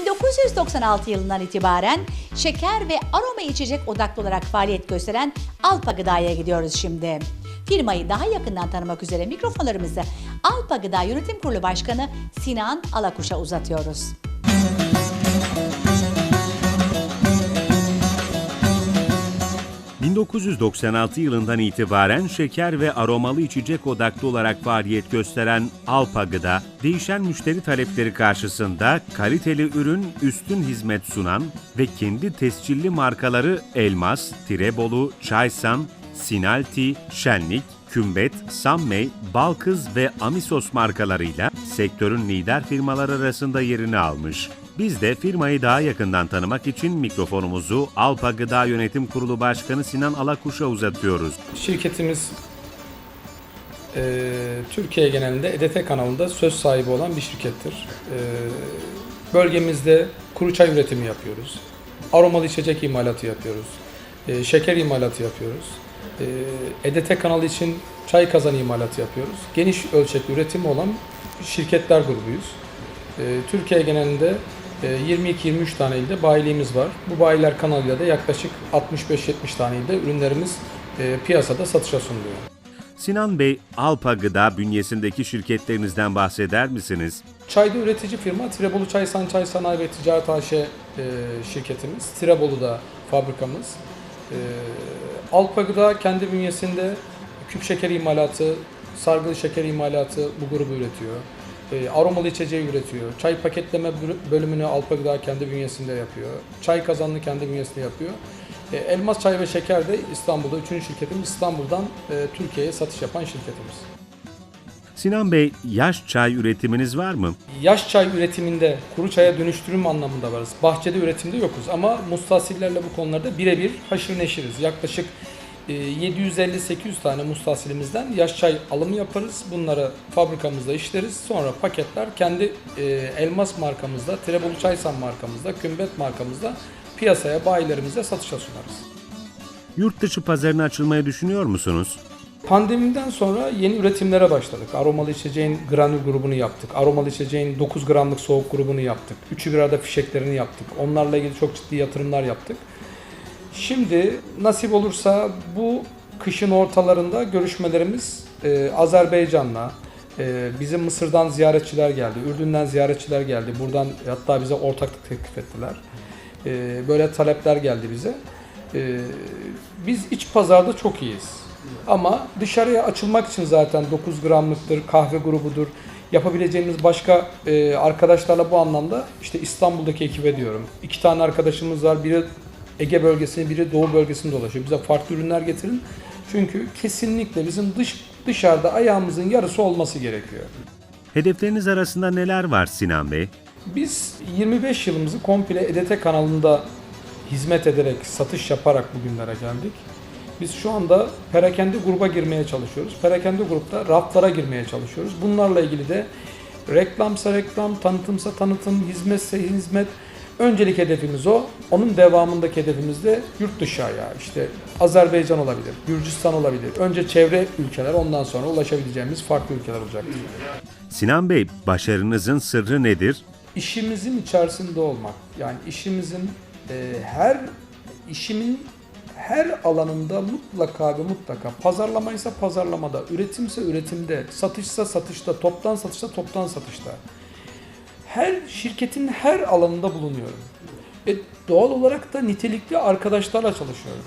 1996 yılından itibaren şeker ve aroma içecek odaklı olarak faaliyet gösteren Alpa Gıda'ya gidiyoruz şimdi. Firmayı daha yakından tanımak üzere mikrofonlarımızı Alpa Gıda Yönetim Kurulu Başkanı Sinan Alakuş'a uzatıyoruz. ...1996 yılından itibaren şeker ve aromalı içecek odaklı olarak faaliyet gösteren Alpa Gıda, değişen müşteri talepleri karşısında kaliteli ürün, üstün hizmet sunan ve kendi tescilli markaları Elmas, Tirebolu, Çaysan, Sinalti, Şenlik, Kümbet, Sammey, Balkız ve Amisos markalarıyla sektörün lider firmalar arasında yerini almış. Biz de firmayı daha yakından tanımak için mikrofonumuzu Alpa Gıda Yönetim Kurulu Başkanı Sinan Alakuş'a uzatıyoruz. Şirketimiz e, Türkiye genelinde EDT kanalında söz sahibi olan bir şirkettir. E, bölgemizde kuru çay üretimi yapıyoruz. Aromalı içecek imalatı yapıyoruz. E, şeker imalatı yapıyoruz. E, EDT kanalı için çay kazan imalatı yapıyoruz. Geniş ölçekli üretimi olan şirketler grubuyuz. E, Türkiye genelinde 22-23 tane ilde bayiliğimiz var. Bu bayiler kanalıyla da yaklaşık 65-70 tane ilde ürünlerimiz e, piyasada satışa sunuluyor. Sinan Bey, Alpa Gıda bünyesindeki şirketlerinizden bahseder misiniz? Çayda üretici firma Tirebolu Çaysan Çay Sanayi ve Ticaret AŞ e, şirketimiz. Tirebolu'da fabrikamız. E, Alpa Gıda kendi bünyesinde küp şeker imalatı, sargılı şeker imalatı bu grubu üretiyor. E, aromalı içeceği üretiyor. Çay paketleme bölü- bölümünü Alpa Gıda kendi bünyesinde yapıyor. Çay kazanını kendi bünyesinde yapıyor. E, Elmas Çay ve Şeker de İstanbul'da, üçüncü şirketimiz İstanbul'dan e, Türkiye'ye satış yapan şirketimiz. Sinan Bey, yaş çay üretiminiz var mı? Yaş çay üretiminde kuru çaya dönüştürüm anlamında varız. Bahçede üretimde yokuz ama mustasillerle bu konularda birebir haşır neşiriz. Yaklaşık 750-800 tane mustasilimizden yaş çay alımı yaparız. Bunları fabrikamızda işleriz. Sonra paketler kendi e, Elmas markamızda, Tirebolu Çaysan markamızda, Kümbet markamızda piyasaya, bayilerimize satışa sunarız. Yurt dışı pazarına açılmayı düşünüyor musunuz? Pandemiden sonra yeni üretimlere başladık. Aromalı içeceğin granül grubunu yaptık. Aromalı içeceğin 9 gramlık soğuk grubunu yaptık. Üçü bir arada fişeklerini yaptık. Onlarla ilgili çok ciddi yatırımlar yaptık. Şimdi nasip olursa bu kışın ortalarında görüşmelerimiz e, Azerbaycan'la, e, bizim Mısır'dan ziyaretçiler geldi, Ürdün'den ziyaretçiler geldi. Buradan hatta bize ortaklık teklif ettiler. E, böyle talepler geldi bize. E, biz iç pazarda çok iyiyiz. Ama dışarıya açılmak için zaten 9 gramlıktır, kahve grubudur. Yapabileceğimiz başka e, arkadaşlarla bu anlamda işte İstanbul'daki ekibe diyorum. İki tane arkadaşımız var. Biri Ege bölgesini, biri Doğu bölgesini dolaşıyor. Bize farklı ürünler getirin. Çünkü kesinlikle bizim dış dışarıda ayağımızın yarısı olması gerekiyor. Hedefleriniz arasında neler var Sinan Bey? Biz 25 yılımızı komple EDT kanalında hizmet ederek, satış yaparak bugünlere geldik. Biz şu anda perakende gruba girmeye çalışıyoruz. Perakende grupta raflara girmeye çalışıyoruz. Bunlarla ilgili de reklamsa reklam, tanıtımsa tanıtım, hizmetse hizmet. Öncelik hedefimiz o. Onun devamındaki hedefimiz de yurt dışı ayağı. İşte Azerbaycan olabilir, Gürcistan olabilir. Önce çevre ülkeler, ondan sonra ulaşabileceğimiz farklı ülkeler olacaktır. Sinan Bey, başarınızın sırrı nedir? işimizin içerisinde olmak. Yani işimizin e, her işimin her alanında mutlaka ve mutlaka pazarlamaysa pazarlamada, üretimse üretimde, satışsa satışta, toptan satışta, toptan satışta. Her şirketin her alanında bulunuyorum. E, doğal olarak da nitelikli arkadaşlarla çalışıyorum.